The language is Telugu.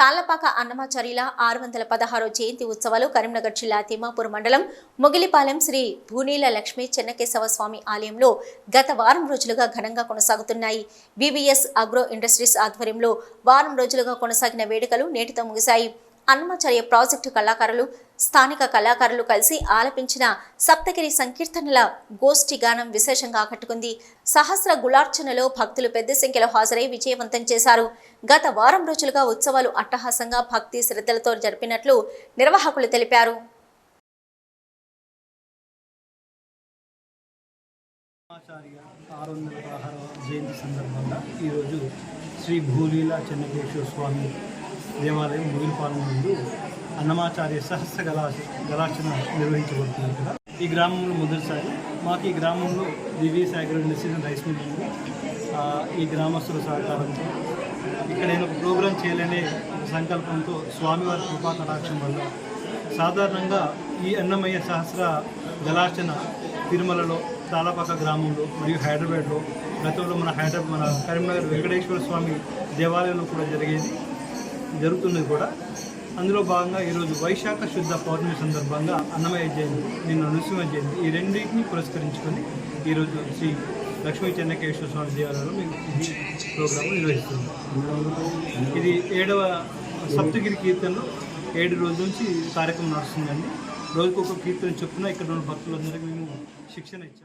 తాళ్ళపాక అన్నమాచార్యుల ఆరు వందల పదహారో జయంతి ఉత్సవాలు కరీంనగర్ జిల్లా తిమ్మాపూర్ మండలం మొగిలిపాలెం శ్రీ భూనీల లక్ష్మీ చెన్నకేశవ స్వామి ఆలయంలో గత వారం రోజులుగా ఘనంగా కొనసాగుతున్నాయి. బీబీఎస్ అగ్రో ఇండస్ట్రీస్ ఆధ్వర్యంలో వారం రోజులుగా కొనసాగిన వేడుకలు నేటితో ముగిశాయి. అన్నమాచార్య ప్రాజెక్టు కళాకారులు స్థానిక కళాకారులు కలిసి ఆలపించిన సప్తగిరి సంకీర్తనల గోష్ఠి గానం విశేషంగా ఆకట్టుకుంది. సహస్ర గుళార్చనలో భక్తులు పెద్ద సంఖ్యలో హాజరై విజయవంతం చేశారు. గత వారం రోజులుగా ఉత్సవాలు అట్టహాసంగా భక్తి శ్రద్ధలతో జరిపినట్లు నిర్వాహకులు తెలిపారు. జయంతి సందర్భంగా ఈరోజు శ్రీ భూలీల చెన్నకేశ్వర స్వామి దేవాలయం ముగిలిపాలెం ముందు అన్నమాచార్య సహస్ర గలా గలార్చన నిర్వహించబడుతుంది ఇక్కడ ఈ గ్రామంలో మొదటిసారి మాకు ఈ గ్రామంలో Divya's agro industries rice mill ఉంది. ఈ గ్రామస్తుల సహకారంతో ఇక్కడ నేను ఒక ప్రోగ్రాం చేయాలనే సంకల్పంతో స్వామివారి కృపా కటాక్షం వల్ల సాధారణంగా ఈ అన్నమయ్య సహస్ర జలార్చన తిరుమలలో తాళపాక గ్రామంలో మరియు హైదరాబాద్లో గతంలో మన హైదరాబాద్ మన కరీంనగర్ వెంకటేశ్వర స్వామి దేవాలయంలో కూడా జరిగేది. జరుగుతున్నది కూడా. అందులో భాగంగా ఈరోజు వైశాఖ శుద్ధ పౌర్ణమి సందర్భంగా అన్నమయ్య జయంతి నిన్న నృసింహ జయంతి ఈ రెండింటిని పురస్కరించుకొని ఈరోజు శ్రీ లక్ష్మీ చెన్నకేశ్వర స్వామి దేవాలయంలో మేము ఈ ప్రోగ్రాం నిర్వహిస్తున్నాం. ఇది ఏడవ సప్తగిరి కీర్తనలో ఏడు రోజుల నుంచి కార్యక్రమం నడుస్తుందండి. రోజుకొక కీర్తన చొప్పున ఇక్కడ ఉన్న భక్తులందరికీ మేము శిక్షణ ఇచ్చాం.